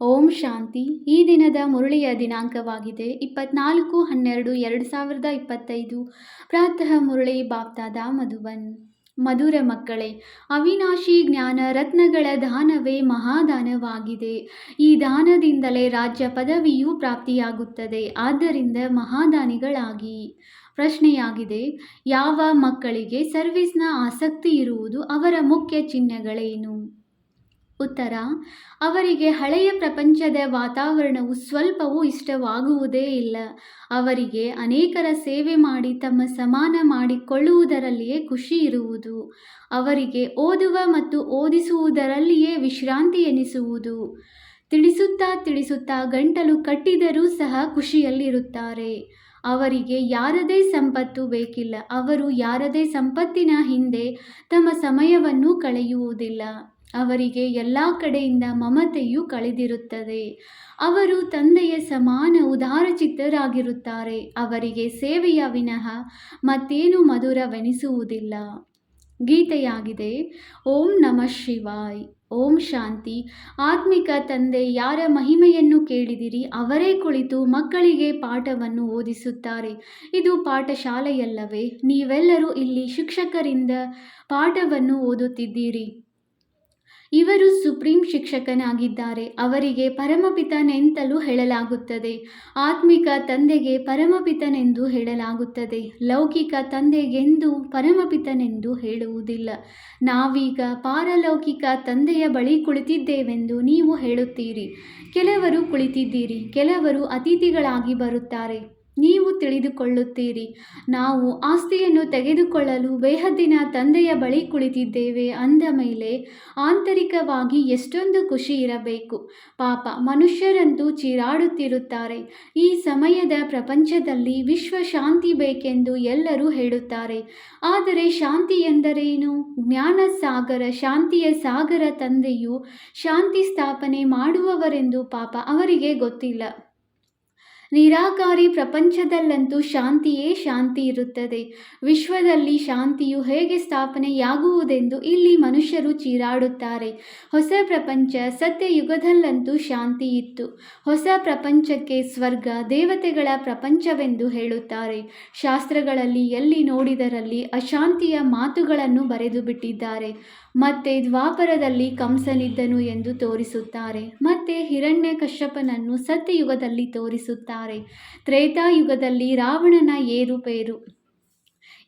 ಓಂ ಶಾಂತಿ. ಈ ದಿನದ ಮುರಳಿಯ ದಿನಾಂಕವಾಗಿದೆ. ಇಪ್ಪತ್ನಾಲ್ಕು ಹನ್ನೆರಡು ಎರಡು ಸಾವಿರದ ಇಪ್ಪತ್ತೈದು. ಪ್ರಾತಃ ಮುರಳಿ ಬಾಪ್ತಾದ ಮಧುಬನ್. ಮಧುರ ಮಕ್ಕಳೇ, ಅವಿನಾಶಿ ಜ್ಞಾನ ರತ್ನಗಳ ದಾನವೇ ಮಹಾದಾನವಾಗಿದೆ. ಈ ದಾನದಿಂದಲೇ ರಾಜ್ಯ ಪದವಿಯೂ ಪ್ರಾಪ್ತಿಯಾಗುತ್ತದೆ. ಆದ್ದರಿಂದ ಮಹಾದಾನಿಗಳಾಗಿ. ಪ್ರಶ್ನೆಯಾಗಿದೆ, ಯಾವ ಮಕ್ಕಳಿಗೆ ಸರ್ವಿಸ್ನ ಆಸಕ್ತಿ ಇರುವುದು ಅವರ ಮುಖ್ಯ ಚಿಹ್ನೆಗಳೇನು? ಉತ್ತರ, ಅವರಿಗೆ ಹಳೆಯ ಪ್ರಪಂಚದ ವಾತಾವರಣವು ಸ್ವಲ್ಪವೂ ಇಷ್ಟವಾಗುವುದೇ ಇಲ್ಲ. ಅವರಿಗೆ ಅನೇಕರ ಸೇವೆ ಮಾಡಿ ತಮ್ಮ ಸಮಾನ ಮಾಡಿಕೊಳ್ಳುವುದರಲ್ಲಿಯೇ ಖುಷಿ ಇರುವುದು. ಅವರಿಗೆ ಓದುವ ಮತ್ತು ಓದಿಸುವುದರಲ್ಲಿಯೇ ವಿಶ್ರಾಂತಿ ಎನಿಸುವುದು. ತಿಳಿಸುತ್ತಾ ತಿಳಿಸುತ್ತಾ ಗಂಟಲು ಕಟ್ಟಿದರೂ ಸಹ ಖುಷಿಯಲ್ಲಿರುತ್ತಾರೆ. ಅವರಿಗೆ ಯಾರದೇ ಸಂಪತ್ತು ಬೇಕಿಲ್ಲ. ಅವರು ಯಾರದೇ ಸಂಪತ್ತಿನ ಹಿಂದೆ ತಮ್ಮ ಸಮಯವನ್ನು ಕಳೆಯುವುದಿಲ್ಲ. ಅವರಿಗೆ ಎಲ್ಲ ಕಡೆಯಿಂದ ಮಮತೆಯು ಕಳೆದಿರುತ್ತದೆ. ಅವರು ತಂದೆಯ ಸಮಾನ ಉದಾರಚಿತ್ತರಾಗಿರುತ್ತಾರೆ. ಅವರಿಗೆ ಸೇವೆಯ ವಿನಃ ಮತ್ತೇನು ಮಧುರವೆನಿಸುವುದಿಲ್ಲ. ಗೀತೆಯಾಗಿದೆ, ಓಂ ನಮಃ ಶಿವಾಯ್. ಓಂ ಶಾಂತಿ. ಆತ್ಮಿಕ ತಂದೆ, ಯಾರ ಮಹಿಮೆಯನ್ನು ಕೇಳಿದಿರಿ, ಅವರೇ ಕುಳಿತು ಮಕ್ಕಳಿಗೆ ಪಾಠವನ್ನು ಓದಿಸುತ್ತಾರೆ. ಇದು ಪಾಠಶಾಲೆಯಲ್ಲವೇ? ನೀವೆಲ್ಲರೂ ಇಲ್ಲಿ ಶಿಕ್ಷಕರಿಂದ ಪಾಠವನ್ನು ಓದುತ್ತಿದ್ದೀರಿ. ಇವರು ಸುಪ್ರೀಂ ಶಿಕ್ಷಕನಾಗಿದ್ದಾರೆ. ಅವರಿಗೆ ಪರಮಪಿತನೆಂತಲೂ ಹೇಳಲಾಗುತ್ತದೆ. ಆತ್ಮಿಕ ತಂದೆಗೆ ಪರಮಪಿತನೆಂದು ಹೇಳಲಾಗುತ್ತದೆ. ಲೌಕಿಕ ತಂದೆಗೆಂದು ಪರಮಪಿತನೆಂದು ಹೇಳುವುದಿಲ್ಲ. ನಾವೀಗ ಪಾರಲೌಕಿಕ ತಂದೆಯ ಬಳಿ ಕುಳಿತಿದ್ದೇವೆಂದು ನೀವು ಹೇಳುತ್ತೀರಿ. ಕೆಲವರು ಕುಳಿತಿದ್ದೀರಿ, ಕೆಲವರು ಅತಿಥಿಗಳಾಗಿ ಬರುತ್ತಾರೆ. ನೀವು ತಿಳಿದುಕೊಳ್ಳುತ್ತೀರಿ. ನಾವು ಆಸ್ತಿಯನ್ನು ತೆಗೆದುಕೊಳ್ಳಲು ಬೇಹದ್ದಿನ ತಂದೆಯ ಬಳಿ ಕುಳಿತಿದ್ದೇವೆ ಅಂದ ಮೇಲೆ ಆಂತರಿಕವಾಗಿ ಎಷ್ಟೊಂದು ಖುಷಿ ಇರಬೇಕು. ಪಾಪ ಮನುಷ್ಯರಂತೂ ಚೀರಾಡುತ್ತಿರುತ್ತಾರೆ. ಈ ಸಮಯದ ಪ್ರಪಂಚದಲ್ಲಿ ವಿಶ್ವ ಶಾಂತಿ ಬೇಕೆಂದು ಎಲ್ಲರೂ ಹೇಳುತ್ತಾರೆ. ಆದರೆ ಶಾಂತಿ ಎಂದರೇನು? ಜ್ಞಾನ ಸಾಗರ ಶಾಂತಿಯ ಸಾಗರ ತಂದೆಯು ಶಾಂತಿ ಸ್ಥಾಪನೆ ಮಾಡುವವರೆಂದು ಪಾಪ ಅವರಿಗೆ ಗೊತ್ತಿಲ್ಲ. ನಿರಾಕಾರಿ ಪ್ರಪಂಚದಲ್ಲಂತೂ ಶಾಂತಿಯೇ ಶಾಂತಿ ಇರುತ್ತದೆ. ವಿಶ್ವದಲ್ಲಿ ಶಾಂತಿಯು ಹೇಗೆ ಸ್ಥಾಪನೆಯಾಗುವುದೆಂದು ಇಲ್ಲಿ ಮನುಷ್ಯರು ಚೀರಾಡುತ್ತಾರೆ. ಹೊಸ ಪ್ರಪಂಚ ಸತ್ಯಯುಗದಲ್ಲಂತೂ ಶಾಂತಿ ಇತ್ತು ಹೊಸ ಪ್ರಪಂಚಕ್ಕೆ ಸ್ವರ್ಗ, ದೇವತೆಗಳ ಪ್ರಪಂಚವೆಂದು ಹೇಳುತ್ತಾರೆ. ಶಾಸ್ತ್ರಗಳಲ್ಲಿ ಎಲ್ಲಿ ನೋಡಿದರಲ್ಲಿ ಅಶಾಂತಿಯ ಮಾತುಗಳನ್ನು ಬರೆದು ಬಿಟ್ಟಿದ್ದಾರೆ ಮತ್ತೆ ದ್ವಾಪರದಲ್ಲಿ ಕಂಸನಿದ್ದನು ಎಂದು ತೋರಿಸುತ್ತಾರೆ. ಮತ್ತೆ ಹಿರಣ್ಯ ಕಶ್ಯಪನನ್ನು ಸತ್ಯಯುಗದಲ್ಲಿ ತೋರಿಸುತ್ತಾರೆ. ತ್ರೇತಾಯುಗದಲ್ಲಿ ರಾವಣನ ಏರುಪೇರು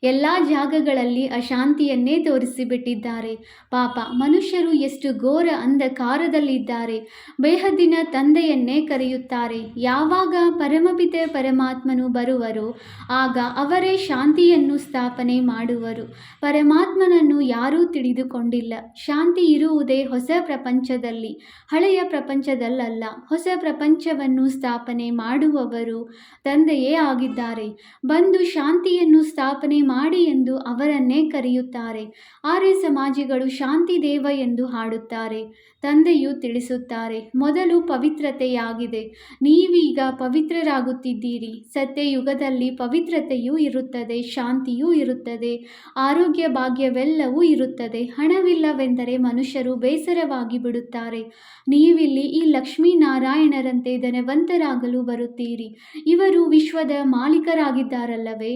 ಎಲ್ಲ ಜಾಗಗಳಲ್ಲಿ ಅಶಾಂತಿಯನ್ನೇ ತೋರಿಸಿಬಿಟ್ಟಿದ್ದಾರೆ. ಪಾಪ ಮನುಷ್ಯರು ಎಷ್ಟು ಘೋರ ಅಂಧಕಾರದಲ್ಲಿದ್ದಾರೆ. ಬೇಹದ್ದಿನ ತಂದೆಯನ್ನೇ ಕರೆಯುತ್ತಾರೆ. ಯಾವಾಗ ಪರಮಪಿತೆ ಪರಮಾತ್ಮನು ಬರುವರೋ, ಆಗ ಅವರೇ ಶಾಂತಿಯನ್ನು ಸ್ಥಾಪನೆ ಮಾಡುವರು. ಪರಮಾತ್ಮನನ್ನು ಯಾರೂ ತಿಳಿದುಕೊಂಡಿಲ್ಲ. ಶಾಂತಿ ಇರುವುದೇ ಹೊಸ ಪ್ರಪಂಚದಲ್ಲಿ, ಹಳೆಯ ಪ್ರಪಂಚದಲ್ಲಲ್ಲ, ಹೊಸ ಪ್ರಪಂಚವನ್ನು ಸ್ಥಾಪನೆ ಮಾಡುವವರು ತಂದೆಯೇ ಆಗಿದ್ದಾರೆ. ಬಂದು ಶಾಂತಿಯನ್ನು ಸ್ಥಾಪನೆ ಮಾಡಿ ಎಂದು ಅವರನ್ನೇ ಕರೆಯುತ್ತಾರೆ. ಆರ್ಯ ಸಮಾಜಿಗಳು ಶಾಂತಿ ದೇವ ಎಂದು ಹಾಡುತ್ತಾರೆ. ತಂದೆಯು ತಿಳಿಸುತ್ತಾರೆ, ಮೊದಲು ಪವಿತ್ರತೆಯಾಗಿದೆ, ನೀವೀಗ ಪವಿತ್ರರಾಗುತ್ತಿದ್ದೀರಿ. ಸತ್ಯಯುಗದಲ್ಲಿ ಪವಿತ್ರತೆಯೂ ಇರುತ್ತದೆ, ಶಾಂತಿಯೂ ಇರುತ್ತದೆ, ಆರೋಗ್ಯ ಭಾಗ್ಯವೆಲ್ಲವೂ ಇರುತ್ತದೆ. ಹಣವಿಲ್ಲವೆಂದರೆ ಮನುಷ್ಯರು ಬೇಸರವಾಗಿ ಬಿಡುತ್ತಾರೆ. ನೀವಿಲ್ಲಿ ಈ ಲಕ್ಷ್ಮೀನಾರಾಯಣರಂತೆ ಧನವಂತರಾಗಲು ಬರುತ್ತೀರಿ. ಇವರು ವಿಶ್ವದ ಮಾಲೀಕರಾಗಿದ್ದಾರಲ್ಲವೇ?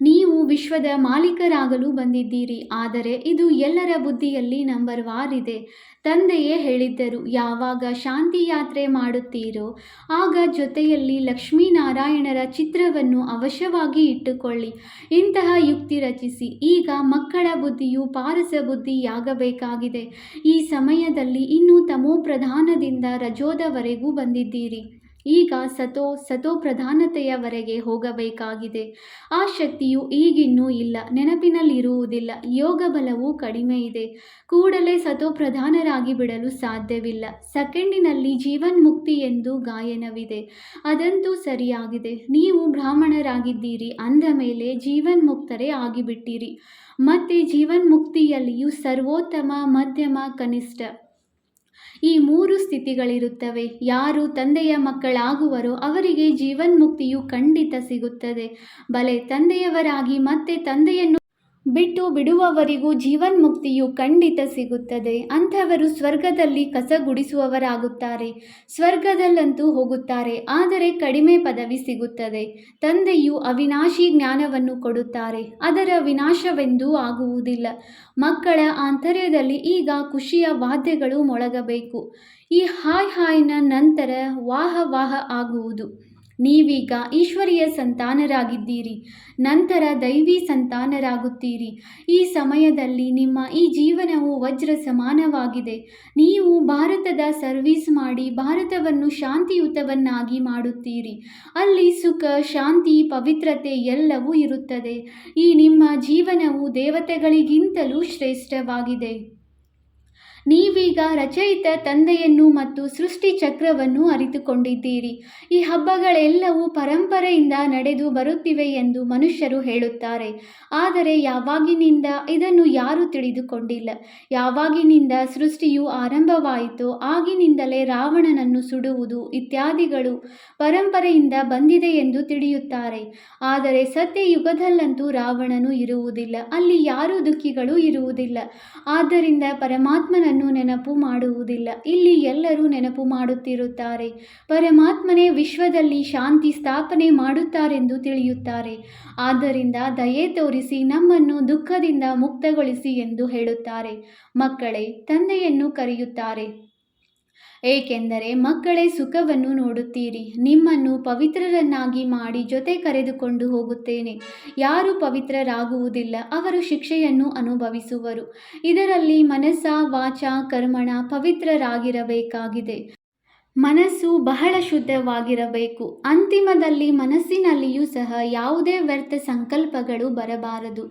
ನೀವು ವಿಶ್ವದ ಮಾಲೀಕರಾಗಲು ಬಂದಿದ್ದೀರಿ, ಆದರೆ ಇದು ಎಲ್ಲರ ಬುದ್ಧಿಯಲ್ಲಿ ನಂಬರ್ ವಾರ್ ಇದೆ. ತಂದೆಯೇ ಹೇಳಿದ್ದರು, ಯಾವಾಗ ಶಾಂತಿ ಯಾತ್ರೆ ಮಾಡುತ್ತೀರೋ, ಆಗ ಜೊತೆಯಲ್ಲಿ ಲಕ್ಷ್ಮೀನಾರಾಯಣರ ಚಿತ್ರವನ್ನು ಅವಶ್ಯವಾಗಿ ಇಟ್ಟುಕೊಳ್ಳಿ. ಇಂತಹ ಯುಕ್ತಿ ರಚಿಸಿ, ಈಗ ಮಕ್ಕಳ ಬುದ್ಧಿಯು ಪಾರಸ ಬುದ್ಧಿಯಾಗಬೇಕಾಗಿದೆ. ಈ ಸಮಯದಲ್ಲಿ ಇನ್ನೂ ತಮೋ ಪ್ರಧಾನದಿಂದ ರಜೋದವರೆಗೂ ಬಂದಿದ್ದೀರಿ. ಈಗ ಸತೋ ಸತೋ ಪ್ರಧಾನತೆಯವರೆಗೆ ಹೋಗಬೇಕಾಗಿದೆ. ಆ ಶಕ್ತಿಯು ಈಗಿನ್ನೂ ಇಲ್ಲ, ನೆನಪಿನಲ್ಲಿರುವುದಿಲ್ಲ, ಯೋಗ ಬಲವು ಕಡಿಮೆ ಇದೆ. ಕೂಡಲೇ ಸತೋ ಪ್ರಧಾನರಾಗಿ ಬಿಡಲು ಸಾಧ್ಯವಿಲ್ಲ. ಸೆಕೆಂಡಿನಲ್ಲಿ ಜೀವನ್ಮುಕ್ತಿ ಎಂದು ಗಾಯನವಿದೆ. ಅದಂತೂ ಸರಿಯಾಗಿದೆ. ನೀವು ಬ್ರಾಹ್ಮಣರಾಗಿದ್ದೀರಿ, ಅಂದ ಮೇಲೆ ಜೀವನ್ಮುಕ್ತರೇ ಆಗಿಬಿಟ್ಟಿರಿ. ಮತ್ತೆ ಜೀವನ್ಮುಕ್ತಿಯಲ್ಲಿಯೂ ಸರ್ವೋತ್ತಮ, ಮಧ್ಯಮ, ಕನಿಷ್ಠ. ಈ ಮೂರು ಸ್ಥಿತಿಗಳಿರುತ್ತವೆ. ಯಾರು ತಂದೆಯ ಮಕ್ಕಳಾಗುವರೋ ಅವರಿಗೆ ಜೀವನ್ಮುಕ್ತಿಯು ಖಂಡಿತ ಸಿಗುತ್ತದೆ. ಬಲೆ ತಂದೆಯವರಾಗಿ ಮತ್ತೆ ತಂದೆಯನ್ನು ಬಿಟ್ಟು ಬಿಡುವವರಿಗೂ ಜೀವನ್ಮುಕ್ತಿಯು ಖಂಡಿತ ಸಿಗುತ್ತದೆ. ಅಂಥವರು ಸ್ವರ್ಗದಲ್ಲಿ ಕಸ ಗುಡಿಸುವವರಾಗುತ್ತಾರೆ ಸ್ವರ್ಗದಲ್ಲಂತೂ ಹೋಗುತ್ತಾರೆ. ಆದರೆ ಕಡಿಮೆ ಪದವಿ ಸಿಗುತ್ತದೆ. ತಂದೆಯು ಅವಿನಾಶಿ ಜ್ಞಾನವನ್ನು ಕೊಡುತ್ತಾರೆ. ಅದರ ವಿನಾಶವೆಂದೂ ಆಗುವುದಿಲ್ಲ. ಮಕ್ಕಳ ಆಂತರ್ಯದಲ್ಲಿ ಈಗ ಖುಷಿಯ ವಾದ್ಯಗಳು ಮೊಳಗಬೇಕು. ಈ ಹಾಯ್ ಹಾಯ್ನ ನಂತರ ವಾಹ ವಾಹ ಆಗುವುದು. ನೀವೀಗ ಈಶ್ವರಿಯ ಸಂತಾನರಾಗಿದ್ದೀರಿ, ನಂತರ ದೈವಿ ಸಂತಾನರಾಗುತ್ತೀರಿ. ಈ ಸಮಯದಲ್ಲಿ ನಿಮ್ಮ ಈ ಜೀವನವು ವಜ್ರ ಸಮಾನವಾಗಿದೆ. ನೀವು ಭಾರತದ ಸರ್ವಿಸ್ ಮಾಡಿ ಭಾರತವನ್ನು ಶಾಂತಿಯುತವನ್ನಾಗಿ ಮಾಡುತ್ತೀರಿ. ಅಲ್ಲಿ ಸುಖ, ಶಾಂತಿ, ಪವಿತ್ರತೆ ಎಲ್ಲವೂ ಇರುತ್ತದೆ. ಈ ನಿಮ್ಮ ಜೀವನವು ದೇವತೆಗಳಿಗಿಂತಲೂ ಶ್ರೇಷ್ಠವಾಗಿದೆ. ನೀವೀಗ ರಚಯಿತ ತಂದೆಯನ್ನು ಮತ್ತು ಸೃಷ್ಟಿ ಚಕ್ರವನ್ನು ಅರಿತುಕೊಂಡಿದ್ದೀರಿ. ಈ ಹಬ್ಬಗಳೆಲ್ಲವೂ ಪರಂಪರೆಯಿಂದ ನಡೆದು ಬರುತ್ತಿವೆ ಎಂದು ಮನುಷ್ಯರು ಹೇಳುತ್ತಾರೆ. ಆದರೆ ಯಾವಾಗಿನಿಂದ ಇದನ್ನು ಯಾರು ತಿಳಿದುಕೊಂಡಿಲ್ಲ. ಯಾವಾಗಿನಿಂದ ಸೃಷ್ಟಿಯು ಆರಂಭವಾಯಿತು ಆಗಿನಿಂದಲೇ ರಾವಣನನ್ನು ಸುಡುವುದು ಇತ್ಯಾದಿಗಳು ಪರಂಪರೆಯಿಂದ ಬಂದಿದೆ ಎಂದು ತಿಳಿಯುತ್ತಾರೆ. ಆದರೆ ಸತ್ಯ ಯುಗದಲ್ಲಂತೂ ರಾವಣನು ಇರುವುದಿಲ್ಲ. ಅಲ್ಲಿ ಯಾರೂ ದುಃಖಿಗಳು ಇರುವುದಿಲ್ಲ. ಆದ್ದರಿಂದ ಪರಮಾತ್ಮನನ್ನು ನೆನಪು ಮಾಡುವುದಿಲ್ಲ. ಇಲ್ಲಿ ಎಲ್ಲರೂ ನೆನಪು ಮಾಡುತ್ತಿರುತ್ತಾರೆ. ಪರಮಾತ್ಮನೇ ವಿಶ್ವದಲ್ಲಿ ಶಾಂತಿ ಸ್ಥಾಪನೆ ಮಾಡುತ್ತಾರೆಂದು ತಿಳಿಯುತ್ತಾರೆ. ಆದ್ದರಿಂದ ದಯೆ ತೋರಿಸಿ ನಮ್ಮನ್ನು ದುಃಖದಿಂದ ಮುಕ್ತಗೊಳಿಸಿ ಎಂದು ಹೇಳುತ್ತಾರೆ. ಮಕ್ಕಳೇ, ತಂದೆಯನ್ನು ಕರೆಯುತ್ತಾರೆ. ಏಕೆಂದರೆ ಮಕ್ಕಳೇ ಸುಖವನ್ನು ನೋಡುತ್ತೀರಿ. ನಿಮ್ಮನ್ನು ಪವಿತ್ರರನ್ನಾಗಿ ಮಾಡಿ ಜೊತೆ ಕರೆದುಕೊಂಡು ಹೋಗುತ್ತೇನೆ. ಯಾರು ಪವಿತ್ರರಾಗುವುದಿಲ್ಲ, ಅವರು ಶಿಕ್ಷೆಯನ್ನು ಅನುಭವಿಸುವರು. ಇದರಲ್ಲಿ ಮನಸ್ಸ, ವಾಚ, ಕರ್ಮಣ ಪವಿತ್ರರಾಗಿರಬೇಕಾಗಿದೆ. ಮನಸ್ಸು ಬಹಳ ಶುದ್ಧವಾಗಿರಬೇಕು. ಅಂತಿಮದಲ್ಲಿ ಮನಸ್ಸಿನಲ್ಲಿಯೂ ಸಹ ಯಾವುದೇ ವ್ಯರ್ಥ ಸಂಕಲ್ಪಗಳು ಬರಬಾರದು.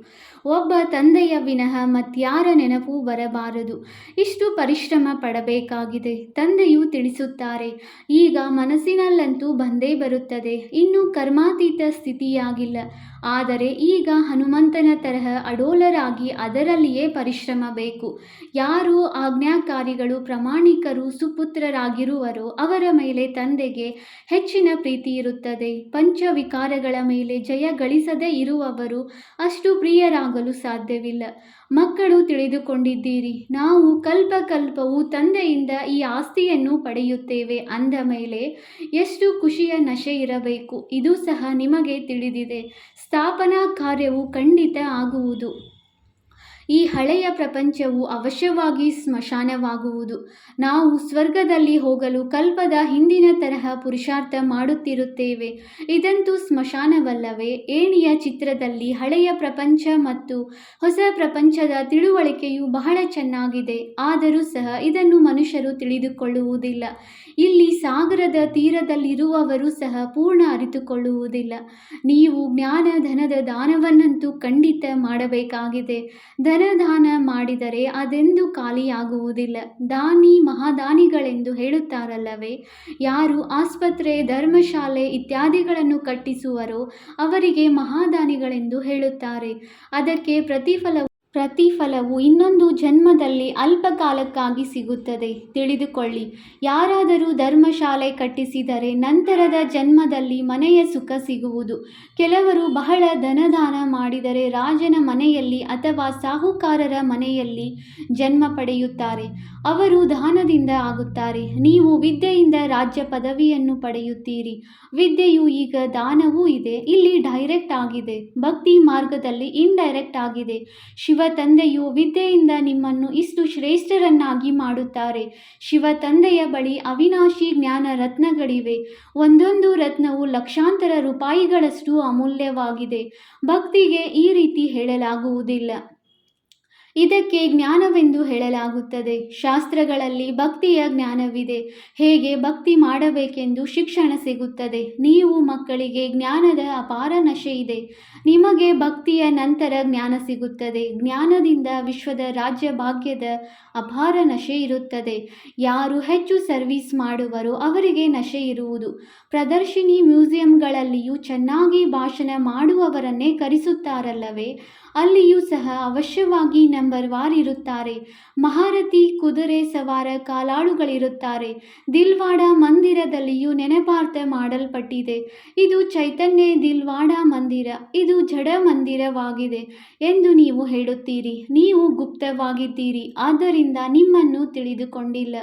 ಒಬ್ಬ ತಂದೆಯ ವಿನಃ ಮತ್ಯಾರ ನೆನಪು ಬರಬಾರದು. ಇಷ್ಟು ಪರಿಶ್ರಮ ಪಡಬೇಕಾಗಿದೆ. ತಂದೆಯು ತಿಳಿಸುತ್ತಾರೆ, ಈಗ ಮನಸ್ಸಿನಲ್ಲಂತೂ ಬಂದೇ ಬರುತ್ತದೆ. ಇನ್ನು ಕರ್ಮಾತೀತ ಸ್ಥಿತಿಯಾಗಿಲ್ಲ. ಆದರೆ ಈಗ ಹನುಮಂತನ ತರಹ ಅಡೋಲರಾಗಿ ಅದರಲ್ಲಿಯೇ ಪರಿಶ್ರಮ ಬೇಕು. ಯಾರು ಆಜ್ಞಾಕಾರಿಗಳು, ಪ್ರಾಮಾಣಿಕರು, ಸುಪುತ್ರರಾಗಿರುವರೋ ಅವರ ಮೇಲೆ ತಂದೆಗೆ ಹೆಚ್ಚಿನ ಪ್ರೀತಿ ಇರುತ್ತದೆ. ಪಂಚವಿಕಾರಗಳ ಮೇಲೆ ಜಯ ಗಳಿಸದೇ ಇರುವವರು ಅಷ್ಟು ಪ್ರಿಯರಾಗಲು ಸಾಧ್ಯವಿಲ್ಲ. ಮಕ್ಕಳು ತಿಳಿದುಕೊಂಡಿದ್ದೀರಿ. ನಾವು ಕಲ್ಪ ಕಲ್ಪವು ತಂದೆಯಿಂದ ಈ ಆಸ್ತಿಯನ್ನು ಪಡೆಯುತ್ತೇವೆ ಅಂದ ಮೇಲೆ ಎಷ್ಟು ಖುಷಿಯ ನಶೆ ಇರಬೇಕು. ಇದು ಸಹ ನಿಮಗೆ ತಿಳಿದಿದೆ. ಸ್ಥಾಪನಾ ಕಾರ್ಯವು ಖಂಡಿತ ಆಗುವುದು. ಈ ಹಳೆಯ ಪ್ರಪಂಚವು ಅವಶ್ಯವಾಗಿ ಸ್ಮಶಾನವಾಗುವುದು. ನಾವು ಸ್ವರ್ಗದಲ್ಲಿ ಹೋಗಲು ಕಲ್ಪದ ಹಿಂದಿನ ತರಹ ಪುರುಷಾರ್ಥ ಮಾಡುತ್ತಿರುತ್ತೇವೆ. ಇದಂತೂ ಸ್ಮಶಾನವಲ್ಲವೇ? ಏಣಿಯ ಚಿತ್ರದಲ್ಲಿ ಹಳೆಯ ಪ್ರಪಂಚ ಮತ್ತು ಹೊಸ ಪ್ರಪಂಚದ ತಿಳುವಳಿಕೆಯು ಬಹಳ ಚೆನ್ನಾಗಿದೆ. ಆದರೂ ಸಹ ಇದನ್ನು ಮನುಷ್ಯರು ತಿಳಿದುಕೊಳ್ಳುವುದಿಲ್ಲ. ಇಲ್ಲಿ ಸಾಗರದ ತೀರದಲ್ಲಿರುವವರು ಸಹ ಪೂರ್ಣ ಅರಿತುಕೊಳ್ಳುವುದಿಲ್ಲ. ನೀವು ಜ್ಞಾನ, ಧನದ ದಾನವನ್ನಂತೂ ಖಂಡಿತ ಮಾಡಬೇಕಾಗಿದೆ. ಧನದಾನ ಮಾಡಿದರೆ ಅದೆಂದೂ ಖಾಲಿಯಾಗುವುದಿಲ್ಲ. ದಾನಿ ಮಹಾದಾನಿಗಳೆಂದು ಹೇಳುತ್ತಾರಲ್ಲವೇ? ಯಾರು ಆಸ್ಪತ್ರೆ, ಧರ್ಮಶಾಲೆ ಇತ್ಯಾದಿಗಳನ್ನು ಕಟ್ಟಿಸುವರೋ ಅವರಿಗೆ ಮಹಾದಾನಿಗಳೆಂದು ಹೇಳುತ್ತಾರೆ. ಅದಕ್ಕೆ ಪ್ರತಿಫಲ ಪ್ರತಿಫಲವು ಇನ್ನೊಂದು ಜನ್ಮದಲ್ಲಿ ಅಲ್ಪಕಾಲಕ್ಕಾಗಿ ಸಿಗುತ್ತದೆ. ತಿಳಿದುಕೊಳ್ಳಿ. ಯಾರಾದರೂ ಧರ್ಮಶಾಲೆ ಕಟ್ಟಿಸಿದರೆ ನಂತರದ ಜನ್ಮದಲ್ಲಿ ಮನೆಯ ಸುಖ ಸಿಗುವುದು. ಕೆಲವರು ಬಹಳ ಧನದಾನ ಮಾಡಿದರೆ ರಾಜನ ಮನೆಯಲ್ಲಿ ಅಥವಾ ಸಾಹುಕಾರರ ಮನೆಯಲ್ಲಿ ಜನ್ಮ ಪಡೆಯುತ್ತಾರೆ. ಅವರು ದಾನದಿಂದ ಆಗುತ್ತಾರೆ. ನೀವು ವಿದ್ಯೆಯಿಂದ ರಾಜ್ಯ ಪದವಿಯನ್ನು ಪಡೆಯುತ್ತೀರಿ. ವಿದ್ಯೆಯು ಈಗ ದಾನವೂ ಇದೆ. ಇಲ್ಲಿ ಡೈರೆಕ್ಟ್ ಆಗಿದೆ. ಭಕ್ತಿ ಮಾರ್ಗದಲ್ಲಿ ಇಂಡೈರೆಕ್ಟ್ ಆಗಿದೆ. ಶಿವ ತಂದೆಯು ವಿದ್ಯೆಯಿಂದ ನಿಮ್ಮನ್ನು ಇಷ್ಟು ಶ್ರೇಷ್ಠರನ್ನಾಗಿ ಮಾಡುತ್ತಾರೆ. ಶಿವ ತಂದೆಯ ಬಳಿ ಅವಿನಾಶಿ ಜ್ಞಾನ ರತ್ನಗಳಿವೆ. ಒಂದೊಂದು ರತ್ನವು ಲಕ್ಷಾಂತರ ರೂಪಾಯಿಗಳಷ್ಟು ಅಮೂಲ್ಯವಾಗಿದೆ. ಭಕ್ತಿಗೆ ಈ ರೀತಿ ಹೇಳಲಾಗುವುದಿಲ್ಲ. ಇದಕ್ಕೆ ಜ್ಞಾನವೆಂದು ಹೇಳಲಾಗುತ್ತದೆ. ಶಾಸ್ತ್ರಗಳಲ್ಲಿ ಭಕ್ತಿಯ ಜ್ಞಾನವಿದೆ. ಹೇಗೆ ಭಕ್ತಿ ಮಾಡಬೇಕೆಂದು ಶಿಕ್ಷಣ ಸಿಗುತ್ತದೆ. ನೀವು ಮಕ್ಕಳಿಗೆ ಜ್ಞಾನದ ಅಪಾರ ನಶೆ ಇದೆ. ನಿಮಗೆ ಭಕ್ತಿಯ ನಂತರ ಜ್ಞಾನ ಸಿಗುತ್ತದೆ. ಜ್ಞಾನದಿಂದ ವಿಶ್ವದ ರಾಜ್ಯ ಭಾಗ್ಯದ ಅಪಾರ ನಶೆ ಇರುತ್ತದೆ. ಯಾರು ಹೆಚ್ಚು ಸರ್ವಿಸ್ ಮಾಡುವರೋ ಅವರಿಗೆ ನಶೆ ಇರುವುದು. ಪ್ರದರ್ಶಿನಿ ಮ್ಯೂಸಿಯಂಗಳಲ್ಲಿಯೂ ಚೆನ್ನಾಗಿ ಭಾಷಣ ಮಾಡುವವರನ್ನೇ ಕರೆಸುತ್ತಾರಲ್ಲವೇ? ಅಲ್ಲಿಯೂ ಸಹ ಅವಶ್ಯವಾಗಿ ನಮ್ಮ ನಂಬರ್ ವಾರ್ ಇರುತ್ತಾರೆ. ಮಹಾರಥಿ, ಕುದುರೆ ಸವಾರ ಕಾಲಾಳುಗಳಿರುತ್ತಾರೆ. ದಿಲ್ವಾಡ ಮಂದಿರದಲ್ಲಿಯೂ ನೆನಪಾರ್ಥ ಮಾಡಲ್ಪಟ್ಟಿದೆ. ಇದು ಚೈತನ್ಯ ದಿಲ್ವಾಡ ಮಂದಿರ, ಇದು ಜಡ ಮಂದಿರವಾಗಿದೆ ಎಂದು ನೀವು ಹೇಳುತ್ತೀರಿ. ನೀವು ಗುಪ್ತವಾಗಿದ್ದೀರಿ, ಆದ್ದರಿಂದ ನಿಮ್ಮನ್ನು ತಿಳಿದುಕೊಂಡಿಲ್ಲ.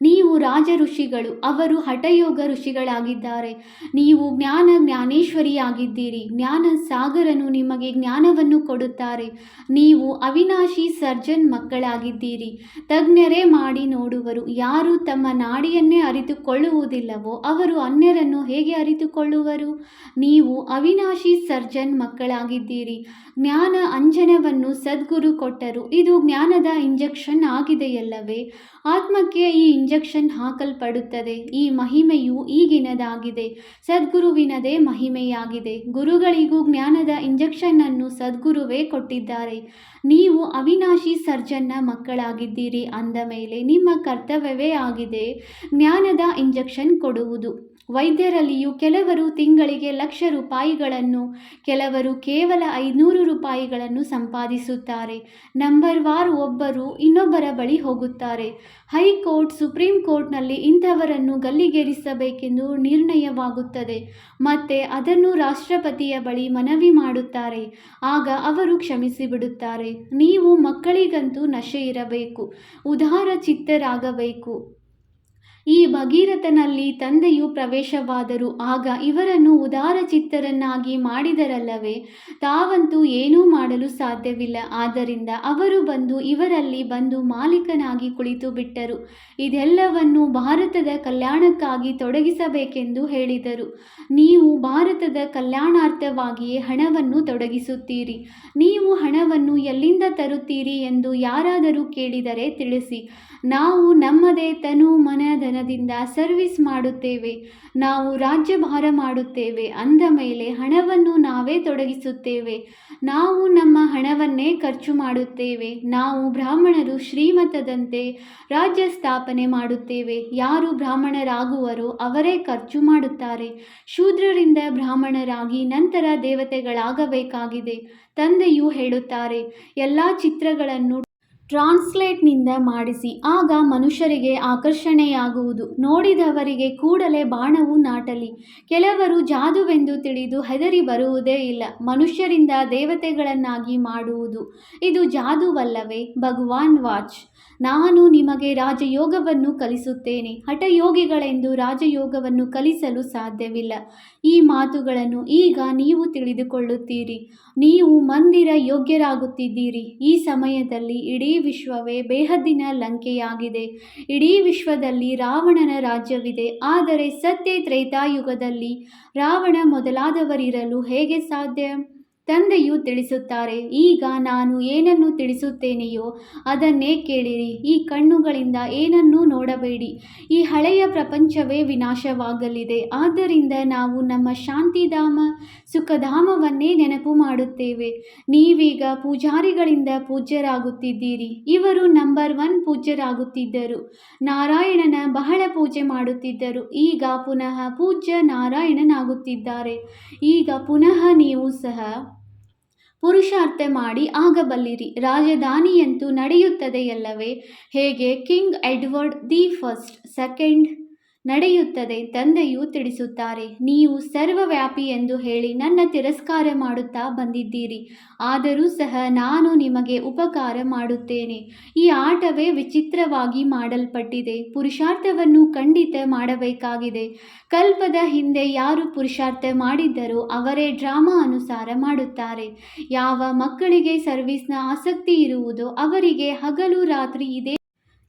ನೀವು ರಾಜ ಋಷಿಗಳು ಅವರು ಹಠಯೋಗ ಋಷಿಗಳಾಗಿದ್ದಾರೆ. ನೀವು ಜ್ಞಾನ ಜ್ಞಾನೇಶ್ವರಿಯಾಗಿದ್ದೀರಿ. ಜ್ಞಾನ ಸಾಗರನು ನಿಮಗೆ ಜ್ಞಾನವನ್ನು ಕೊಡುತ್ತಾರೆ. ನೀವು ಅವಿನಾಶಿ ಸರ್ಜನ್ ಮಕ್ಕಳಾಗಿದ್ದೀರಿ. ತಜ್ಞರೇ ಮಾಡಿ ನೋಡುವರು. ಯಾರು ತಮ್ಮ ನಾಡಿಯನ್ನೇ ಅರಿತುಕೊಳ್ಳುವುದಿಲ್ಲವೋ ಅವರು ಅನ್ಯರನ್ನು ಹೇಗೆ ಅರಿತುಕೊಳ್ಳುವರು? ನೀವು ಅವಿನಾಶಿ ಸರ್ಜನ್ ಮಕ್ಕಳಾಗಿದ್ದೀರಿ. ಜ್ಞಾನ ಅಂಜನವನ್ನು ಸದ್ಗುರು ಕೊಟ್ಟರು. ಇದು ಜ್ಞಾನದ ಇಂಜೆಕ್ಷನ್ ಆಗಿದೆಯಲ್ಲವೇ? ಆತ್ಮಕ್ಕೆ ಈ ಇಂಜೆಕ್ಷನ್ ಹಾಕಲ್ಪಡುತ್ತದೆ. ಈ ಮಹಿಮೆಯು ಈಗಿನದಾಗಿದೆ. ಸದ್ಗುರುವಿನದೇ ಮಹಿಮೆಯಾಗಿದೆ. ಗುರುಗಳಿಗೂ ಜ್ಞಾನದ ಇಂಜೆಕ್ಷನ್ ಅನ್ನು ಸದ್ಗುರುವೇ ಕೊಟ್ಟಿದ್ದಾರೆ. ನೀವು ಅವಿನಾಶಿ ಸರ್ಜನ್ನ ಮಕ್ಕಳಾಗಿದ್ದೀರಿ ಅಂದ ಮೇಲೆ ನಿಮ್ಮ ಕರ್ತವ್ಯವೇ ಆಗಿದೆ ಜ್ಞಾನದ ಇಂಜೆಕ್ಷನ್ ಕೊಡುವುದು. ವೈದ್ಯರಲ್ಲಿಯೂ ಕೆಲವರು ತಿಂಗಳಿಗೆ ಲಕ್ಷ ರೂಪಾಯಿಗಳನ್ನು, ಕೆಲವರು ಕೇವಲ ಐನೂರು ರೂಪಾಯಿಗಳನ್ನು ಸಂಪಾದಿಸುತ್ತಾರೆ. ನಂಬರ್ ವಾರ್ ಒಬ್ಬರು ಇನ್ನೊಬ್ಬರ ಬಳಿ ಹೋಗುತ್ತಾರೆ. ಹೈಕೋರ್ಟ್, ಸುಪ್ರೀಂ ಕೋರ್ಟ್ನಲ್ಲಿ ಇಂಥವರನ್ನು ಗಲ್ಲಿಗೇರಿಸಬೇಕೆಂದು ನಿರ್ಣಯವಾಗುತ್ತದೆ. ಮತ್ತೆ ಅದನ್ನು ರಾಷ್ಟ್ರಪತಿಯ ಬಳಿ ಮನವಿ ಮಾಡುತ್ತಾರೆ. ಆಗ ಅವರು ಕ್ಷಮಿಸಿಬಿಡುತ್ತಾರೆ. ನೀವು ಮಕ್ಕಳಿಗಂತೂ ನಶೆ ಇರಬೇಕು. ಉದಾರ ಚಿತ್ತರಾಗಬೇಕು. ಈ ಭಗೀರಥನಲ್ಲಿ ತಂದೆಯು ಪ್ರವೇಶವಾದರು ಆಗ ಇವರನ್ನು ಉದಾರ ಚಿತ್ತರನ್ನಾಗಿ ಮಾಡಿದರಲ್ಲವೇ? ತಾವಂತೂ ಏನೂ ಮಾಡಲು ಸಾಧ್ಯವಿಲ್ಲ. ಆದ್ದರಿಂದ ಅವರು ಬಂದು ಇವರಲ್ಲಿ ಬಂದು ಮಾಲೀಕನಾಗಿ ಕುಳಿತು ಬಿಟ್ಟರು. ಇದೆಲ್ಲವನ್ನು ಭಾರತದ ಕಲ್ಯಾಣಕ್ಕಾಗಿ ತೊಡಗಿಸಬೇಕೆಂದು ಹೇಳಿದರು. ನೀವು ಭಾರತದ ಕಲ್ಯಾಣಾರ್ಥವಾಗಿಯೇ ಹಣವನ್ನು ತೊಡಗಿಸುತ್ತೀರಿ. ನೀವು ಹಣವನ್ನು ಎಲ್ಲಿಂದ ತರುತ್ತೀರಿ ಎಂದು ಯಾರಾದರೂ ಕೇಳಿದರೆ ತಿಳಿಸಿ. ನಾವು ನಮ್ಮದೇ ತನು ಮನ ಧನದಿಂದ ಸರ್ವಿಸ್ ಮಾಡುತ್ತೇವೆ. ನಾವು ರಾಜ್ಯಭಾರ ಮಾಡುತ್ತೇವೆ. ಅಂದ ಮೇಲೆ ಹಣವನ್ನು ನಾವೇ ತೊಡಗಿಸುತ್ತೇವೆ. ನಾವು ನಮ್ಮ ಹಣವನ್ನೇ ಖರ್ಚು ಮಾಡುತ್ತೇವೆ. ನಾವು ಬ್ರಾಹ್ಮಣರು ಶ್ರೀಮತದಂತೆ ರಾಜ್ಯ ಸ್ಥಾಪನೆ ಮಾಡುತ್ತೇವೆ. ಯಾರು ಬ್ರಾಹ್ಮಣರಾಗುವರೋ ಅವರೇ ಖರ್ಚು ಮಾಡುತ್ತಾರೆ. ಶೂದ್ರರಿಂದ ಬ್ರಾಹ್ಮಣರಾಗಿ ನಂತರ ದೇವತೆಗಳಾಗಬೇಕಾಗಿದೆ. ತಂದೆಯು ಹೇಳುತ್ತಾರೆ, ಎಲ್ಲ ಚಿತ್ರಗಳನ್ನು ಟ್ರಾನ್ಸ್ಲೇಟ್ನಿಂದ ಮಾಡಿಸಿ, ಆಗ ಮನುಷ್ಯರಿಗೆ ಆಕರ್ಷಣೆಯಾಗುವುದು. ನೋಡಿದವರಿಗೆ ಕೂಡಲೇ ಬಾಣವು ನಾಟಲಿ. ಕೆಲವರು ಜಾದುವೆಂದು ತಿಳಿದು ಹೆದರಿ ಬರುವುದೇ ಇಲ್ಲ. ಮನುಷ್ಯರಿಂದ ದೇವತೆಗಳನ್ನಾಗಿ ಮಾಡುವುದು. ಇದು ಜಾದುವಲ್ಲವೇ? ಭಗವಾನ್ ವಾಚ್. ನಾನು ನಿಮಗೆ ರಾಜಯೋಗವನ್ನು ಕಲಿಸುತ್ತೇನೆ. ಹಠಯೋಗಿಗಳೆಂದು ರಾಜಯೋಗವನ್ನು ಕಲಿಸಲು ಸಾಧ್ಯವಿಲ್ಲ. ಈ ಮಾತುಗಳನ್ನು ಈಗ ನೀವು ತಿಳಿದುಕೊಳ್ಳುತ್ತೀರಿ. ನೀವು ಮಂದಿರ ಯೋಗ್ಯರಾಗುತ್ತಿದ್ದೀರಿ. ಈ ಸಮಯದಲ್ಲಿ ಇಡೀ ವಿಶ್ವವೇ ಬೇಹದ್ದಿನ ಲಂಕೆಯಾಗಿದೆ. ಇಡೀ ವಿಶ್ವದಲ್ಲಿ ರಾವಣನ ರಾಜ್ಯವಿದೆ. ಆದರೆ ಸತ್ಯ ತ್ರೈತಾಯುಗದಲ್ಲಿ ರಾವಣ ಮೊದಲಾದವರಿರಲು ಹೇಗೆ ಸಾಧ್ಯ? ತಂದೆಯು ತಿಳಿಸುತ್ತಾರೆ, ಈಗ ನಾನು ಏನನ್ನು ತಿಳಿಸುತ್ತೇನೆಯೋ ಅದನ್ನೇ ಕೇಳಿರಿ, ಈ ಕಣ್ಣುಗಳಿಂದ ಏನನ್ನೂ ನೋಡಬೇಡಿ. ಈ ಹಳೆಯ ಪ್ರಪಂಚವೇ ವಿನಾಶವಾಗಲಿದೆ. ಆದ್ದರಿಂದ ನಾವು ನಮ್ಮ ಶಾಂತಿಧಾಮ, ಸುಖಧಾಮವನ್ನೇ ನೆನಪು ಮಾಡುತ್ತೇವೆ. ನೀವೀಗ ಪೂಜಾರಿಗಳಿಂದ ಪೂಜ್ಯರಾಗುತ್ತಿದ್ದೀರಿ. ಇವರು ನಂಬರ್ ಒನ್ ಪೂಜ್ಯರಾಗುತ್ತಿದ್ದರು. ನಾರಾಯಣನ ಬಹಳ ಪೂಜೆ ಮಾಡುತ್ತಿದ್ದರು. ಈಗ ಪುನಃ ಪೂಜ್ಯ ನಾರಾಯಣನಾಗುತ್ತಿದ್ದಾರೆ. ಈಗ ಪುನಃ ನೀವು ಸಹ ಪುರುಷಾರ್ಥ ಮಾಡಿ ಆಗಬಲ್ಲಿರಿ. ರಾಜಧಾನಿಯಂತೂ ನಡೆಯುತ್ತದೆಯಲ್ಲವೇ? ಹೇಗೆ? King Edward the first second ನಡೆಯುತ್ತದೆ, ತಂದೆಯು ತಿಳಿಸುತ್ತಾರೆ, ನೀವು ಸರ್ವವ್ಯಾಪಿ ಎಂದು ಹೇಳಿ ನನ್ನ ತಿರಸ್ಕಾರ ಮಾಡುತ್ತಾ ಬಂದಿದ್ದೀರಿ. ಆದರೂ ಸಹ ನಾನು ನಿಮಗೆ ಉಪಕಾರ ಮಾಡುತ್ತೇನೆ. ಈ ಆಟವೇ ವಿಚಿತ್ರವಾಗಿ ಮಾಡಲ್ಪಟ್ಟಿದೆ. ಪುರುಷಾರ್ಥವನ್ನು ಖಂಡಿತ ಮಾಡಬೇಕಾಗಿದೆ. ಕಲ್ಪದ ಹಿಂದೆ ಯಾರು ಪುರುಷಾರ್ಥ ಮಾಡಿದ್ದರೋ ಅವರೇ ಡ್ರಾಮಾ ಅನುಸಾರ ಮಾಡುತ್ತಾರೆ. ಯಾವ ಮಕ್ಕಳಿಗೆ ಸರ್ವಿಸ್ನ ಆಸಕ್ತಿ ಇರುವುದೋ ಅವರಿಗೆ ಹಗಲು ರಾತ್ರಿ ಇದೇ.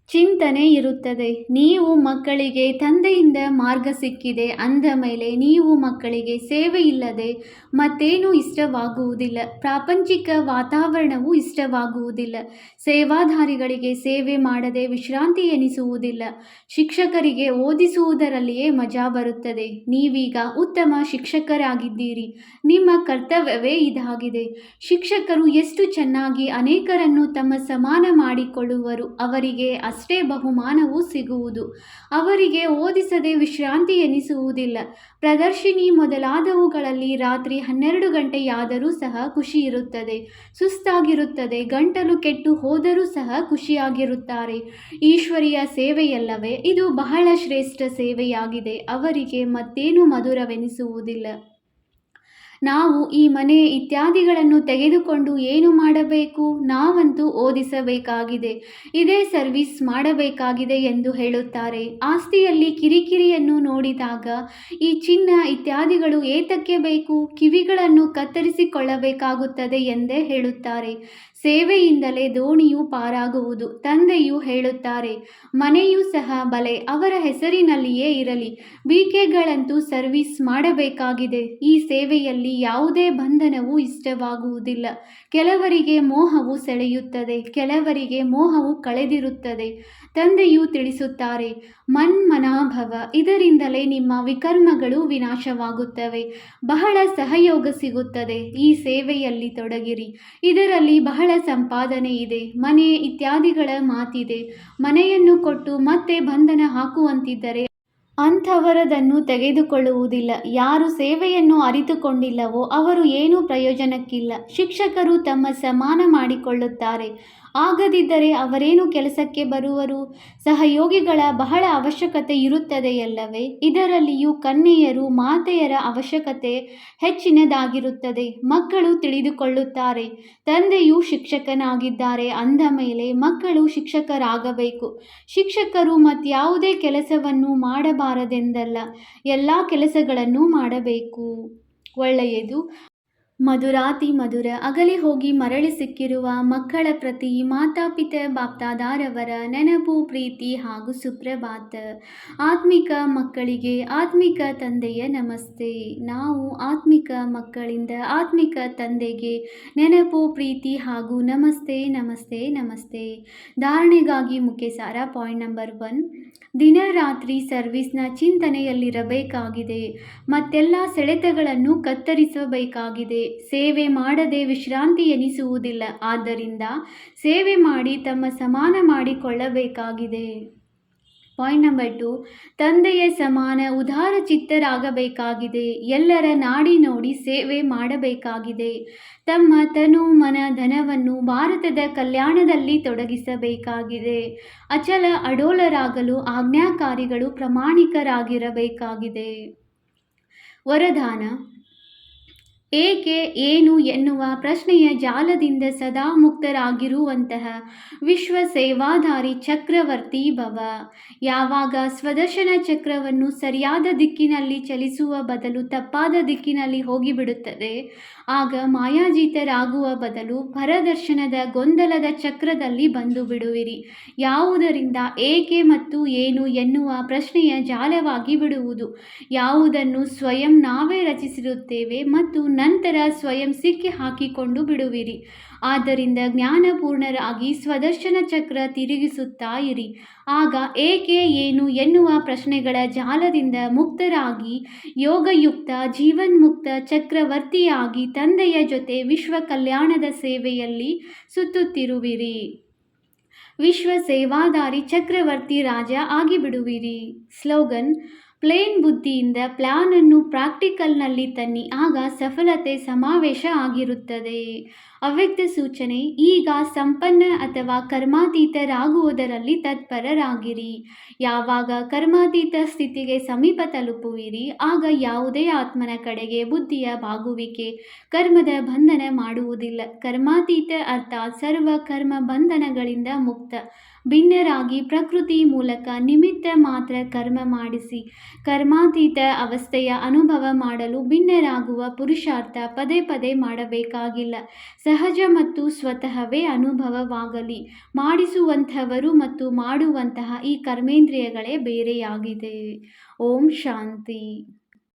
ಚಿಂತನೆ ಇರುತ್ತದೆ. ನೀವು ಮಕ್ಕಳಿಗೆ ತಂದೆಯಿಂದ ಮಾರ್ಗ ಸಿಕ್ಕಿದೆ. ಅಂದ ಮೇಲೆ ನೀವು ಮಕ್ಕಳಿಗೆ ಸೇವೆ ಇಲ್ಲದೆ ಮತ್ತೇನೂ ಇಷ್ಟವಾಗುವುದಿಲ್ಲ. ಪ್ರಾಪಂಚಿಕ ವಾತಾವರಣವೂ ಇಷ್ಟವಾಗುವುದಿಲ್ಲ. ಸೇವಾಧಾರಿಗಳಿಗೆ ಸೇವೆ ಮಾಡದೆ ವಿಶ್ರಾಂತಿ ಎನಿಸುವುದಿಲ್ಲ. ಶಿಕ್ಷಕರಿಗೆ ಓದಿಸುವುದರಲ್ಲಿಯೇ ಮಜಾ ಬರುತ್ತದೆ. ನೀವೀಗ ಉತ್ತಮ ಶಿಕ್ಷಕರಾಗಿದ್ದೀರಿ. ನಿಮ್ಮ ಕರ್ತವ್ಯವೇ ಇದಾಗಿದೆ. ಶಿಕ್ಷಕರು ಎಷ್ಟು ಚೆನ್ನಾಗಿ ಅನೇಕರನ್ನು ತಮ್ಮ ಸಮಾನ ಮಾಡಿಕೊಳ್ಳುವರು. ಅವರಿಗೆ ಅಷ್ಟೇ ಬಹುಮಾನವೂ ಸಿಗುವುದು. ಅವರಿಗೆ ಓದಿಸದೆ ವಿಶ್ರಾಂತಿ ಎನಿಸುವುದಿಲ್ಲ. ಪ್ರದರ್ಶಿನಿ ಮೊದಲಾದವುಗಳಲ್ಲಿ ರಾತ್ರಿ ಹನ್ನೆರಡು ಗಂಟೆಯಾದರೂ ಸಹ ಖುಷಿ ಇರುತ್ತದೆ ಸುಸ್ತಾಗಿರುತ್ತದೆ. ಗಂಟಲು ಕೆಟ್ಟು ಹೋದರೂ ಸಹ ಖುಷಿಯಾಗಿರುತ್ತಾರೆ. ಈಶ್ವರಿಯ ಸೇವೆಯಲ್ಲವೇ? ಇದು ಬಹಳ ಶ್ರೇಷ್ಠ ಸೇವೆಯಾಗಿದೆ. ಅವರಿಗೆ ಮತ್ತೇನು ಮಧುರವೆನಿಸುವುದಿಲ್ಲ. ನಾವು ಈ ಮನೆ ಇತ್ಯಾದಿಗಳನ್ನು ತೆಗೆದುಕೊಂಡು ಏನು ಮಾಡಬೇಕು? ನಾವಂತೂ ಓದಿಸಬೇಕಾಗಿದೆ. ಇದೇ ಸರ್ವಿಸ್ ಮಾಡಬೇಕಾಗಿದೆ ಎಂದು ಹೇಳುತ್ತಾರೆ. ಆಸ್ತಿಯಲ್ಲಿ ಕಿರಿಕಿರಿಯನ್ನು ನೋಡಿದಾಗ ಈ ಚಿನ್ನ ಇತ್ಯಾದಿಗಳು ಏತಕ್ಕೆ ಬೇಕು? ಕಿವಿಗಳನ್ನು ಕತ್ತರಿಸಿಕೊಳ್ಳಬೇಕಾಗುತ್ತದೆ ಎಂದೇ ಹೇಳುತ್ತಾರೆ. ಸೇವೆಯಿಂದಲೇ ದೋಣಿಯು ಪಾರಾಗುವುದು. ತಂದೆಯು ಹೇಳುತ್ತಾರೆ, ಮನೆಯೂ ಸಹ ಬಲೆ, ಅವರ ಹೆಸರಿನಲ್ಲಿಯೇ ಇರಲಿ. ಬಿಕೆಗಳಂತೂ ಸರ್ವಿಸ್ ಮಾಡಬೇಕಾಗಿದೆ. ಈ ಸೇವೆಯಲ್ಲಿ ಯಾವುದೇ ಬಂಧನವೂ ಇಷ್ಟವಾಗುವುದಿಲ್ಲ. ಕೆಲವರಿಗೆ ಮೋಹವು ಸೆಳೆಯುತ್ತದೆ, ಕೆಲವರಿಗೆ ಮೋಹವು ಕಳೆದಿರುತ್ತದೆ. ತಂದೆಯು ತಿಳಿಸುತ್ತಾರೆ, ಮನ್ಮನಾಭವ, ಇದರಿಂದಲೇ ನಿಮ್ಮ ವಿಕರ್ಮಗಳು ವಿನಾಶವಾಗುತ್ತವೆ. ಬಹಳ ಸಹಯೋಗ ಸಿಗುತ್ತದೆ. ಈ ಸೇವೆಯಲ್ಲಿ ತೊಡಗಿರಿ. ಇದರಲ್ಲಿ ಬಹಳ ಸಂಪಾದನೆ ಇದೆ. ಮನೆ ಇತ್ಯಾದಿಗಳ ಮಾತಿದೆ. ಮನೆಯನ್ನು ಕೊಟ್ಟು ಮತ್ತೆ ಬಂಧನ ಹಾಕುವಂತಿದ್ದರೆ ಅಂಥವರದನ್ನು ತೆಗೆದುಕೊಳ್ಳುವುದಿಲ್ಲ. ಯಾರು ಸೇವೆಯನ್ನು ಅರಿತುಕೊಂಡಿಲ್ಲವೋ ಅವರು ಏನೂ ಪ್ರಯೋಜನಕ್ಕಿಲ್ಲ. ಶಿಕ್ಷಕರು ತಮ್ಮ ಸಮಾನ ಮಾಡಿಕೊಳ್ಳುತ್ತಾರೆ. ಆಗದಿದ್ದರೆ ಅವರೇನು ಕೆಲಸಕ್ಕೆ ಬರುವರು? ಸಹಯೋಗಿಗಳ ಬಹಳ ಅವಶ್ಯಕತೆ ಇರುತ್ತದೆಯಲ್ಲವೇ? ಇದರಲ್ಲಿಯೂ ಕನ್ನೆಯರು ಮಾತೆಯರ ಅವಶ್ಯಕತೆ ಹೆಚ್ಚಿನದಾಗಿರುತ್ತದೆ. ಮಕ್ಕಳು ತಿಳಿದುಕೊಳ್ಳುತ್ತಾರೆ. ತಂದೆಯು ಶಿಕ್ಷಕನಾಗಿದ್ದಾರೆ. ಅಂದ ಮೇಲೆ ಮಕ್ಕಳು ಶಿಕ್ಷಕರಾಗಬೇಕು. ಶಿಕ್ಷಕರು ಮತ್ತಾವುದೇ ಕೆಲಸವನ್ನು ಮಾಡಬಾರದೆಂದಲ್ಲ, ಎಲ್ಲ ಕೆಲಸಗಳನ್ನು ಮಾಡಬೇಕು. ಒಳ್ಳೆಯದು. ಮಧುರಾತಿ ಮಧುರ ಅಗಲಿ ಹೋಗಿ ಮರಳಿ ಸಿಕ್ಕಿರುವ ಮಕ್ಕಳ ಪ್ರತಿ ಮಾತಾಪಿತ ಬಾಪ್ತಾದಾರವರ ನೆನಪು, ಪ್ರೀತಿ ಹಾಗೂ ಸುಪ್ರಭಾತ. ಆತ್ಮಿಕ ಮಕ್ಕಳಿಗೆ ಆತ್ಮಿಕ ತಂದೆಯ ನಮಸ್ತೆ. ನಾವು ಆತ್ಮಿಕ ಮಕ್ಕಳಿಂದ ಆತ್ಮಿಕ ತಂದೆಗೆ ನೆನಪು, ಪ್ರೀತಿ ಹಾಗೂ ನಮಸ್ತೆ ನಮಸ್ತೆ ನಮಸ್ತೆ. ಧಾರಣೆಗಾಗಿ ಮುಖ್ಯ ಸಾರ ಪಾಯಿಂಟ್ ನಂಬರ್ ಒನ್. ದಿನ ರಾತ್ರಿ ಸರ್ವಿಸ್ನ ಚಿಂತನೆಯಲ್ಲಿರಬೇಕಾಗಿದೆ. ಮತ್ತೆಲ್ಲ ಸೆಳೆತಗಳನ್ನು ಕತ್ತರಿಸಬೇಕಾಗಿದೆ. ಸೇವೆ ಮಾಡದೆ ವಿಶ್ರಾಂತಿ ಎನಿಸುವುದಿಲ್ಲ. ಆದ್ದರಿಂದ ಸೇವೆ ಮಾಡಿ ತಮ್ಮ ಸಮಾನ ಮಾಡಿಕೊಳ್ಳಬೇಕಾಗಿದೆ. ಪಾಯಿಂಟ್ ನಂಬರ್ ಟು, ತಂದೆಯ ಸಮಾನ ಉದಾರ ಚಿತ್ತರಾಗಬೇಕಾಗಿದೆ. ಎಲ್ಲರ ನಾಡಿ ನೋಡಿ ಸೇವೆ ಮಾಡಬೇಕಾಗಿದೆ. ತಮ್ಮ ತನು ಮನ ಧನವನ್ನು ಭಾರತದ ಕಲ್ಯಾಣದಲ್ಲಿ ತೊಡಗಿಸಬೇಕಾಗಿದೆ. ಅಚಲ ಅಡೋಲರಾಗಲು ಆಜ್ಞಾಕಾರಿಗಳು ಪ್ರಾಮಾಣಿಕರಾಗಿರಬೇಕಾಗಿದೆ. ವರದಾನ ಏಕೆ ಏನು ಎನ್ನುವ ಪ್ರಶ್ನೆಯ ಜಾಲದಿಂದ ಸದಾ ಮುಕ್ತರಾಗಿರುವಂತಹ ವಿಶ್ವ ಸೇವಾಧಾರಿ ಚಕ್ರವರ್ತಿ ಭವ. ಯಾವಾಗ ಸ್ವದರ್ಶನ ಚಕ್ರವನ್ನು ಸರಿಯಾದ ದಿಕ್ಕಿನಲ್ಲಿ ಚಲಿಸುವ ಬದಲು ತಪ್ಪಾದ ದಿಕ್ಕಿನಲ್ಲಿ ಹೋಗಿಬಿಡುತ್ತದೆ ಆಗ ಮಾಯಾಜೀತರಾಗುವ ಬದಲು ಪರದರ್ಶನದ ಗೊಂದಲದ ಚಕ್ರದಲ್ಲಿ ಬಂದು ಬಿಡುವಿರಿ. ಯಾವುದರಿಂದ ಏಕೆ ಮತ್ತು ಏನು ಎನ್ನುವ ಪ್ರಶ್ನೆಯ ಜಾಲವಾಗಿ ಬಿಡುವುದು. ಯಾವುದನ್ನು ಸ್ವಯಂ ನಾವೇ ರಚಿಸಿರುತ್ತೇವೆ ಮತ್ತು ನಂತರ ಸ್ವಯಂ ಸಿಕ್ಕಿ ಹಾಕಿಕೊಂಡು ಬಿಡುವಿರಿ. ಆದ್ದರಿಂದ ಜ್ಞಾನಪೂರ್ಣರಾಗಿ ಸ್ವದರ್ಶನ ಚಕ್ರ ತಿರುಗಿಸುತ್ತಾ ಇರಿ. ಆಗ ಏಕೆ ಏನು ಎನ್ನುವ ಪ್ರಶ್ನೆಗಳ ಜಾಲದಿಂದ ಮುಕ್ತರಾಗಿ ಯೋಗಯುಕ್ತ ಜೀವನ್ಮುಕ್ತ ಚಕ್ರವರ್ತಿಯಾಗಿ ತಂದೆಯ ಜೊತೆ ವಿಶ್ವ ಕಲ್ಯಾಣದ ಸೇವೆಯಲ್ಲಿ ಸುತ್ತುತ್ತಿರುವಿರಿ. ವಿಶ್ವ ಸೇವಾದಾರಿ ಚಕ್ರವರ್ತಿ ರಾಜ ಆಗಿಬಿಡುವಿರಿ. ಸ್ಲೋಗನ್ ಪ್ಲೇನ್ ಬುದ್ಧಿಯಿಂದ ಪ್ಲಾನನ್ನು ಪ್ರಾಕ್ಟಿಕಲ್ನಲ್ಲಿ ತನ್ನಿ, ಆಗ ಸಫಲತೆ ಸಮಾವೇಶ ಆಗಿರುತ್ತದೆ. ಅವ್ಯಕ್ತ ಸೂಚನೆ, ಈಗ ಸಂಪನ್ನ ಅಥವಾ ಕರ್ಮಾತೀತರಾಗುವುದರಲ್ಲಿ ತತ್ಪರರಾಗಿರಿ. ಯಾವಾಗ ಕರ್ಮಾತೀತ ಸ್ಥಿತಿಗೆ ಸಮೀಪ ತಲುಪುವಿರಿ, ಆಗ ಯಾವುದೇ ಆತ್ಮನ ಕಡೆಗೆ ಬುದ್ಧಿಯ ಬಾಗುವಿಕೆ, ಕರ್ಮದ ಬಂಧನ ಮಾಡುವುದಿಲ್ಲ. ಕರ್ಮಾತೀತ ಅರ್ಥಾತ್ ಸರ್ವ ಕರ್ಮ ಬಂಧನಗಳಿಂದ ಮುಕ್ತ. ಭಿನ್ನರಾಗಿ ಪ್ರಕೃತಿ ಮೂಲಕ ನಿಮಿತ್ತ ಮಾತ್ರ ಕರ್ಮ ಮಾಡಿಸಿ, ಕರ್ಮಾತೀತ ಅವಸ್ಥೆಯ ಅನುಭವ ಮಾಡಲು ಭಿನ್ನರಾಗುವ ಪುರುಷಾರ್ಥ ಪದೇ ಪದೇ ಮಾಡಬೇಕಾಗಿಲ್ಲ. ಸಹಜ ಮತ್ತು ಸ್ವತಃವೇ ಅನುಭವವಾಗಲಿ. ಮಾಡಿಸುವಂಥವರು ಮತ್ತು ಮಾಡುವಂತಹ ಈ ಕರ್ಮೇಂದ್ರಿಯಗಳೇ ಬೇರೆಯಾಗಿದೆ. ಓಂ ಶಾಂತಿ.